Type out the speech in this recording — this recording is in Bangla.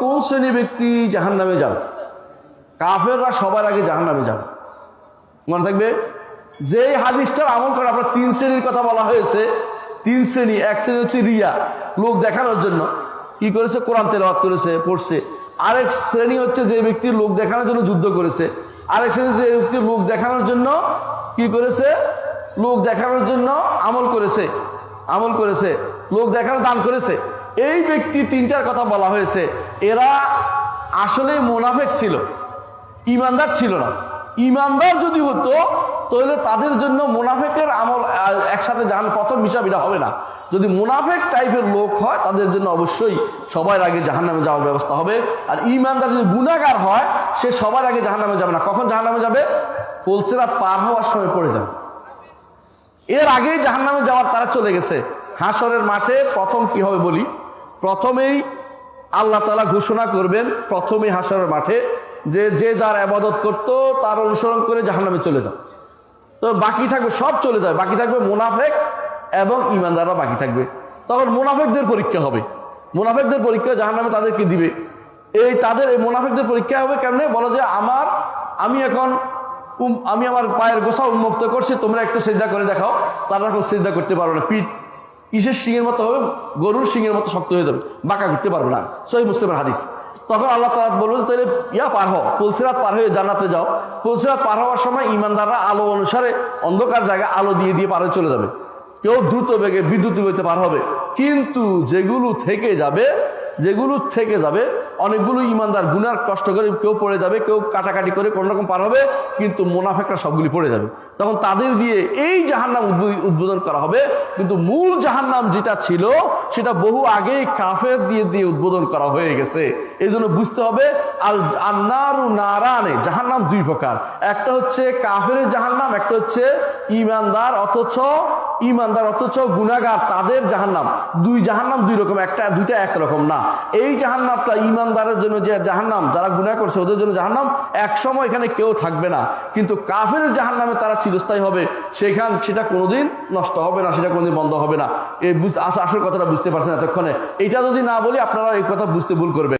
কোন শ্রেণি ব্যক্তি জাহান নামে যাবে? কাফেররা সবার আগে জাহান নামে যাবে। মনে থাকবে? যে হাদিসটার আমল করে আপনার তিন শ্রেণির কথা বলা হয়েছে, তিন শ্রেণি, এক শ্রেণি হচ্ছে রিয়া, লোক দেখানোর জন্য। কি করেছে? কোরআন তেলাওয়াত করেছে, পড়ছে। আরেক শ্রেণি হচ্ছে যে ব্যক্তি লোক দেখানোর জন্য যুদ্ধ করেছে। আরেক শ্রেণি যে ব্যক্তি লোক দেখানোর জন্য কি করেছে? লোক দেখানোর জন্য আমল করেছে। আমল করেছে। লোক দেখানো দান করেছে। এই ব্যক্তি তিনটার কথা বলা হয়েছে। এরা আসলে মোনাফেক ছিল, ইমানদার ছিল না। ইমানদার যদি হতো, তাহলে তাদের জন্য মুনাফেকের আমল একসাথে যান প্রথম হিসাব এটা হবে না। যদি মুনাফেক টাইপের লোক হয়, তাদের জন্য অবশ্যই সবার আগে জাহান নামে যাওয়ার ব্যবস্থা হবে। আর ইমানদার যদি গুণাগার হয়, সে সবার আগে জাহান নামে যাবে না। কখন জাহান নামে যাবে? পলসেরা পার হওয়ার সময় পড়ে যাবে। এর আগেই জাহান নামে যাওয়ার তারা চলে গেছে। হাসরের মাঠে প্রথম কি হবে বলি? প্রথমেই আল্লাহ তালা ঘোষণা করবেন, প্রথমেই হাসরের মাঠে যে যে যার আবাদত করতো তার অনুসরণ করে জাহান্নামে চলে যাও। তো বাকি থাকবে, সব চলে যাবে বাকি থাকবে মোনাফেক এবং ইমানদাররা বাকি থাকবে। তখন মোনাফেকদের পরীক্ষা হবে। মোনাফেকদের পরীক্ষা জাহান্নামে তাদেরকে দিবে। এই তাদের, এই মোনাফেকদের পরীক্ষা হবে কেমনে? বলো যে, আমার, আমি এখন আমি আমার পায়ের গোসা উন্মুক্ত করছি, তোমরা একটু সিদ্ধা করে দেখাও। তারা এখন সিদ্ধা করতে পারবে না। পিঠ কিসের শিঙের মতো হবে? গরুর শিঙের মতো শক্ত হয়ে যাবে। বাঁকা ঘুরতে পারবে না। সহি মুসলিমের হাদিস। তখন আল্লাহ তালা বলবেন তাহলে ইয়া পার হও। পুলসিরাত পার হয়ে জানাতে যাও। পুলসিরাত পার হওয়ার সময় ইমানদাররা আলো অনুসারে অন্ধকার জায়গায় আলো দিয়ে দিয়ে পার চলে যাবে। কেউ দ্রুত বেগে বিদ্যুৎ গতিতে পার হবে। কিন্তু যেগুলো থেকে যাবে, যেগুলো থেকে যাবে অনেকগুলো ইমানদার গুনার কষ্ট করে কেউ পড়ে যাবে, কেউ কাটাকাটি করে কোনো রকম পার হবে, কিন্তু মোনাফেকরা সবগুলি পড়ে যাবে। তখন তাদের দিয়ে এই জাহান্নাম উদ্বোধ- উদ্বোধন করা হবে। কিন্তু মূল জাহান্নাম যেটা ছিল, সেটা বহু আগেই কাফের দিয়ে দিয়ে উদ্বোধন করা হয়ে গেছে। এই জন্য বুঝতে হবে, আল, আন্নারু নারানে, জাহান্নাম দুই প্রকার। একটা হচ্ছে কাফের জাহান্নাম, একটা হচ্ছে ইমানদার, অথচ ইমানদার অথচ গুনাগার তাদের জাহান্নাম। দুই জাহান্নাম দুই রকম, একটা দুইটা একরকম না। এই জাহান্নামটা ইমানদারের জন্য যে জাহান্নাম, যারা গুনাহ করছে ওদের জন্য জাহান্নাম এক সময় এখানে কেউ থাকবে না। কিন্তু কাফের জাহান্নামে তারা চিরস্থায়ী হবে, সেখান সেটা কোনোদিন নষ্ট হবে না, সেটা কোনোদিন বন্ধ হবে না। এই আসল কথাটা বুঝতে পারছেন এতক্ষণে। এটা যদি না বলি, আপনারা এই কথা বুঝতে ভুল করবেন।